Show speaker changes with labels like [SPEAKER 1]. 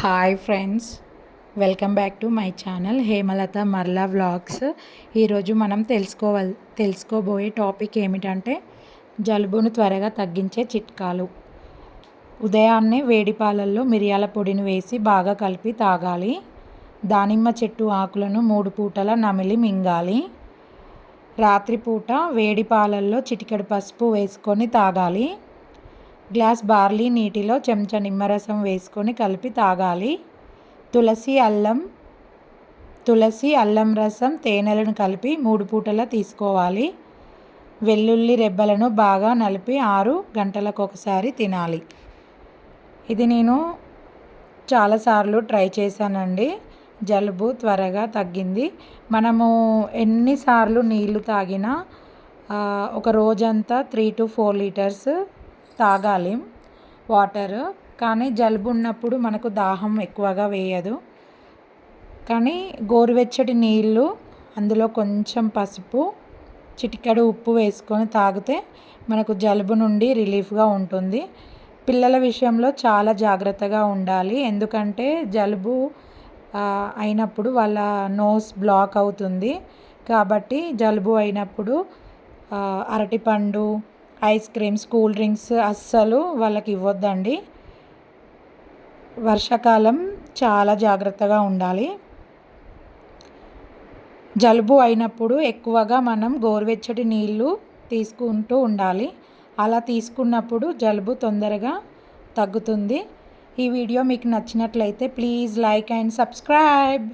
[SPEAKER 1] Hi friends welcome back to my channel Hemalatha Marla vlogs ఈరోజు మనం తెలుసుకోవాలి తెలుసుకోబోయే టాపిక్ ఏమిటంటే జలుబును త్వరగా తగ్గించే చిట్కాలు. ఉదయాన్నే వేడి పాలల్లో మిరియాల పొడిని వేసి బాగా కలిపి తాగాలి. దానిమ్మ చెట్టు ఆకులను మూడు పూటల నమిలి మింగాలి. రాత్రిపూట వేడి పాలల్లో చిటికెడు పసుపు వేసుకొని తాగాలి. గ్లాస్ బార్లీ నీటిలో చెంచా నిమ్మరసం వేసుకొని కలిపి తాగాలి. తులసి అల్లం తులసి అల్లం రసం తేనెలను కలిపి మూడు పూటలా తీసుకోవాలి. వెల్లుల్లి రెబ్బలను బాగా నలిపి ఆరు గంటలకు ఒకసారి తినాలి. ఇది నేను చాలాసార్లు ట్రై చేశానండి. జలుబు త్వరగా తగ్గింది. మనము ఎన్నిసార్లు నీళ్ళు తాగినా ఒక రోజంతా త్రీ టు ఫోర్ లీటర్స్ తాగాలి. వాటర్. కానీ జలుబు ఉన్నప్పుడు మనకు దాహం ఎక్కువగా వేయదు. కానీ గోరువెచ్చటి నీళ్ళు అందులో కొంచెం పసుపు చిటికెడు ఉప్పు వేసుకొని తాగితే మనకు జలుబు నుండి రిలీఫ్గా ఉంటుంది. పిల్లల విషయంలో చాలా జాగ్రత్తగా ఉండాలి. ఎందుకంటే జలుబు అయినప్పుడు వాళ్ళ నోస్ బ్లాక్ అవుతుంది. కాబట్టి జలుబు అయినప్పుడు అరటిపండు ఐస్ క్రీమ్స్ కూల్ డ్రింక్స్ అస్సలు వాళ్ళకి ఇవ్వద్దండి. వర్షాకాలం చాలా జాగ్రత్తగా ఉండాలి. జలుబు అయినప్పుడు ఎక్కువగా మనం గోరువెచ్చటి నీళ్ళు తీసుకుంటూ ఉండాలి. అలా తీసుకున్నప్పుడు జలుబు తొందరగా తగ్గుతుంది. ఈ వీడియో మీకు నచ్చినట్లయితే ప్లీజ్ లైక్ అండ్ సబ్స్క్రైబ్.